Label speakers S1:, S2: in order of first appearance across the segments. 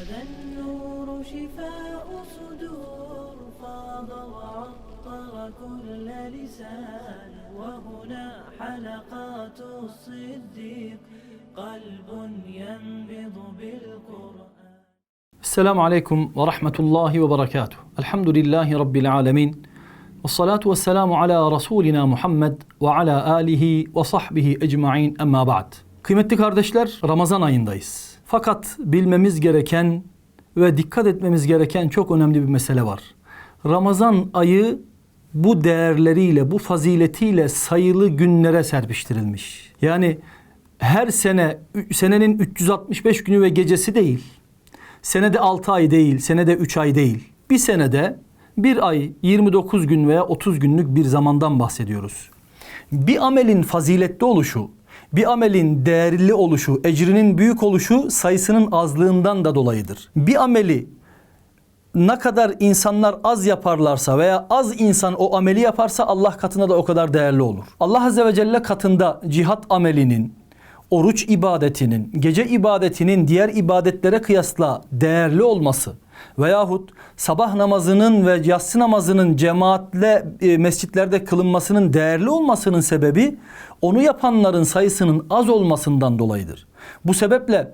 S1: هذا النور شفاء صدور فاض وعطر كل لسان وهنا حلقات الصديق قلب ينبض بالقرآن
S2: السلام عليكم ورحمة الله وبركاته، الحمد لله رب العالمين والصلاة والسلام على رسولنا محمد وعلى آله وصحبه أجمعين أما بعد. قيمة kardeşler رمضان ayındayız. Fakat bilmemiz gereken ve dikkat etmemiz gereken çok önemli bir mesele var. Ramazan ayı bu değerleriyle, bu faziletiyle sayılı günlere serpiştirilmiş. Yani her sene, senenin 365 günü ve gecesi değil. Senede 6 ay değil, senede 3 ay değil. Bir senede bir ay 29 gün veya 30 günlük bir zamandan bahsediyoruz. Bir amelin faziletli oluşu, bir amelin değerli oluşu, ecrinin büyük oluşu sayısının azlığından da dolayıdır. Bir ameli ne kadar insanlar az yaparlarsa veya az insan o ameli yaparsa Allah katında da o kadar değerli olur. Allah Azze ve Celle katında cihat amelinin, oruç ibadetinin, gece ibadetinin diğer ibadetlere kıyasla değerli olması veyahut sabah namazının ve yatsı namazının cemaatle e, mescitlerde kılınmasının değerli olmasının sebebi onu yapanların sayısının az olmasından dolayıdır. Bu sebeple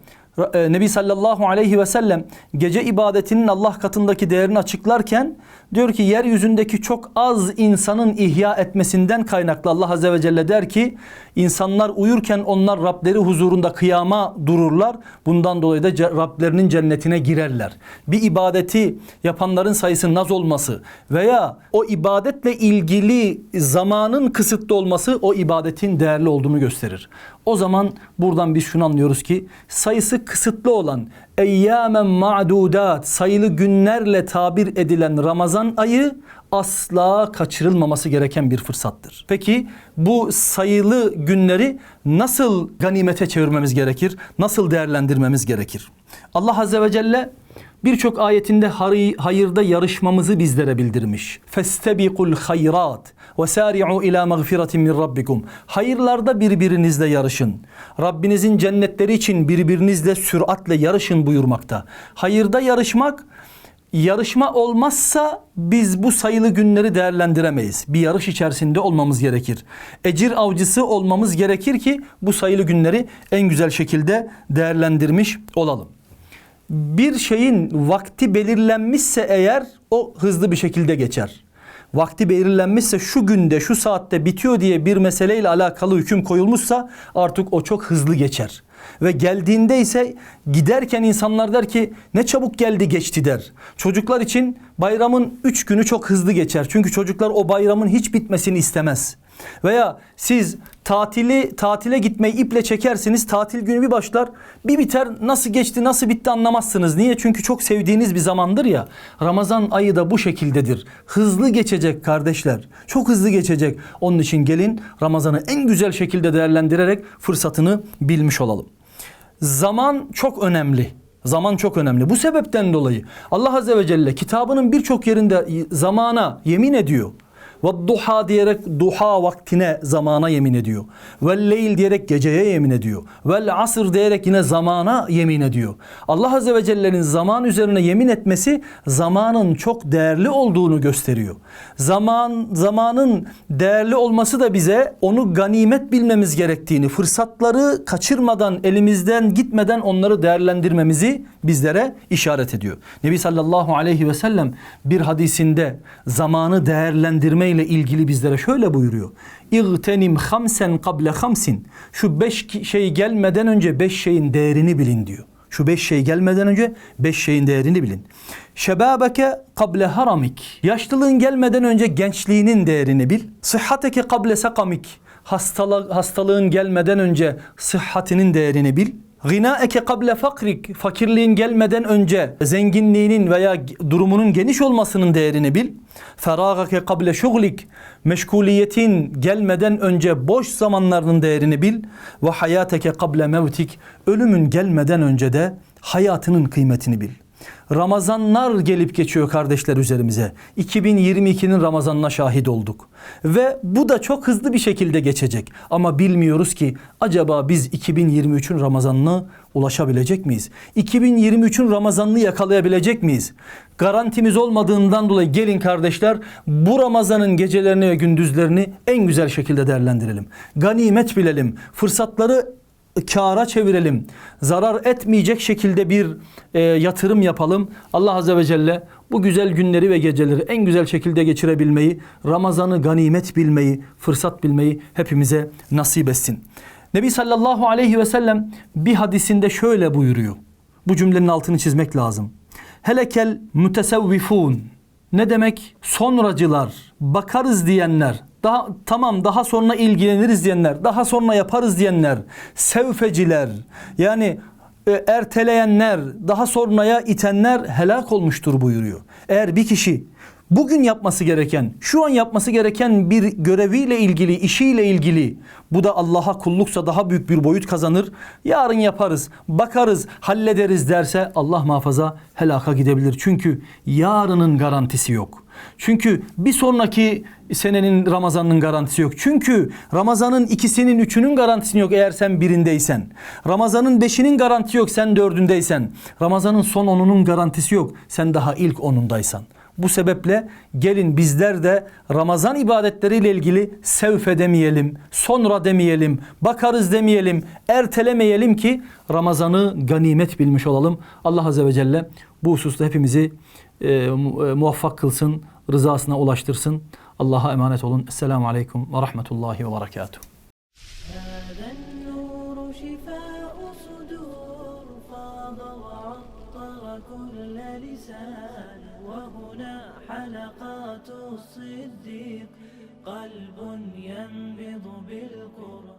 S2: Nebi sallallahu aleyhi ve sellem gece ibadetinin Allah katındaki değerini açıklarken diyor ki yeryüzündeki çok az insanın ihya etmesinden kaynaklı Allah azze ve celle der ki insanlar uyurken onlar Rableri huzurunda kıyama dururlar. Bundan dolayı da Rablerinin cennetine girerler. Bir ibadeti yapanların sayısının az olması veya o ibadetle ilgili zamanın kısıtlı olması o ibadetin değerli olduğunu gösterir. O zaman buradan biz şunu anlıyoruz ki sayısı kısıtlı olan eyyamen ma'dudat sayılı günlerle tabir edilen Ramazan ayı asla kaçırılmaması gereken bir fırsattır. Peki bu sayılı günleri nasıl ganimete çevirmemiz gerekir? Nasıl değerlendirmemiz gerekir? Allah Azze ve Celle birçok ayetinde hayırda yarışmamızı bizlere bildirmiş. Festebikul hayrat ve sari'u ila mağfiretin min rabbikum. Hayırlarda birbirinizle yarışın. Rabbinizin cennetleri için birbirinizle süratle yarışın buyurmakta. Hayırda yarışmak yarışma olmazsa biz bu sayılı günleri değerlendiremeyiz. Bir yarış içerisinde olmamız gerekir. Ecir avcısı olmamız gerekir ki bu sayılı günleri en güzel şekilde değerlendirmiş olalım bir şeyin vakti belirlenmişse eğer o hızlı bir şekilde geçer. Vakti belirlenmişse şu günde şu saatte bitiyor diye bir meseleyle alakalı hüküm koyulmuşsa artık o çok hızlı geçer. Ve geldiğinde ise giderken insanlar der ki ne çabuk geldi geçti der. Çocuklar için bayramın üç günü çok hızlı geçer. Çünkü çocuklar o bayramın hiç bitmesini istemez. Veya siz tatili tatile gitmeyi iple çekersiniz. Tatil günü bir başlar, bir biter. Nasıl geçti, nasıl bitti anlamazsınız. Niye? Çünkü çok sevdiğiniz bir zamandır ya. Ramazan ayı da bu şekildedir. Hızlı geçecek kardeşler. Çok hızlı geçecek. Onun için gelin Ramazan'ı en güzel şekilde değerlendirerek fırsatını bilmiş olalım. Zaman çok önemli. Zaman çok önemli. Bu sebepten dolayı Allah Azze ve Celle kitabının birçok yerinde zamana yemin ediyor. Ve duha diyerek duha vaktine zamana yemin ediyor. Ve leyl diyerek geceye yemin ediyor. Ve asır diyerek yine zamana yemin ediyor. Allah Azze ve Celle'nin zaman üzerine yemin etmesi zamanın çok değerli olduğunu gösteriyor. Zaman zamanın değerli olması da bize onu ganimet bilmemiz gerektiğini, fırsatları kaçırmadan, elimizden gitmeden onları değerlendirmemizi bizlere işaret ediyor. Nebi sallallahu aleyhi ve sellem bir hadisinde zamanı değerlendirme ile ilgili bizlere şöyle buyuruyor. İğtenim hamsen kable hamsin. Şu beş şey gelmeden önce beş şeyin değerini bilin diyor. Şu beş şey gelmeden önce beş şeyin değerini bilin. Şebabeke kable haramik. Yaşlılığın gelmeden önce gençliğinin değerini bil. Sıhhateke kable sakamik. Hastalı, hastalığın gelmeden önce sıhhatinin değerini bil. Gınaeke kable fakrik. Fakirliğin gelmeden önce zenginliğinin veya durumunun geniş olmasının değerini bil. Feragake kable şuglik. Meşguliyetin gelmeden önce boş zamanlarının değerini bil. Ve hayateke kable mevtik. Ölümün gelmeden önce de hayatının kıymetini bil. Ramazanlar gelip geçiyor kardeşler üzerimize. 2022'nin Ramazanına şahit olduk. Ve bu da çok hızlı bir şekilde geçecek. Ama bilmiyoruz ki acaba biz 2023'ün Ramazanına ulaşabilecek miyiz? 2023'ün Ramazanını yakalayabilecek miyiz? Garantimiz olmadığından dolayı gelin kardeşler bu Ramazanın gecelerini ve gündüzlerini en güzel şekilde değerlendirelim. Ganimet bilelim. Fırsatları kâra çevirelim. Zarar etmeyecek şekilde bir e, yatırım yapalım. Allah Azze ve Celle bu güzel günleri ve geceleri en güzel şekilde geçirebilmeyi, Ramazan'ı ganimet bilmeyi, fırsat bilmeyi hepimize nasip etsin. Nebi sallallahu aleyhi ve sellem bir hadisinde şöyle buyuruyor. Bu cümlenin altını çizmek lazım. Helekel mütesevvifun. Ne demek? Sonracılar, bakarız diyenler, daha tamam daha sonra ilgileniriz diyenler, daha sonra yaparız diyenler, sevfeciler yani e, erteleyenler, daha sonraya itenler helak olmuştur buyuruyor. Eğer bir kişi bugün yapması gereken, şu an yapması gereken bir göreviyle ilgili, işiyle ilgili bu da Allah'a kulluksa daha büyük bir boyut kazanır. Yarın yaparız, bakarız, hallederiz derse Allah muhafaza helaka gidebilir. Çünkü yarının garantisi yok. Çünkü bir sonraki senenin Ramazan'ın garantisi yok. Çünkü Ramazan'ın ikisinin üçünün garantisi yok eğer sen birindeysen. Ramazan'ın beşinin garantisi yok sen dördündeysen. Ramazan'ın son onunun garantisi yok sen daha ilk onundaysan. Bu sebeple gelin bizler de Ramazan ibadetleriyle ilgili sevfe demeyelim, sonra demeyelim, bakarız demeyelim, ertelemeyelim ki Ramazan'ı ganimet bilmiş olalım. Allah Azze ve Celle bu hususta hepimizi e, mu- e, muvaffak kılsın, rızasına ulaştırsın. Allah'a emanet olun. Esselamu Aleyküm ve Rahmetullahi ve Berekatuhu.
S1: هذا النور شفاء صدور فاض وعطر كل لسان وهنا حلقات الصديق قلب ينبض بالقرآن.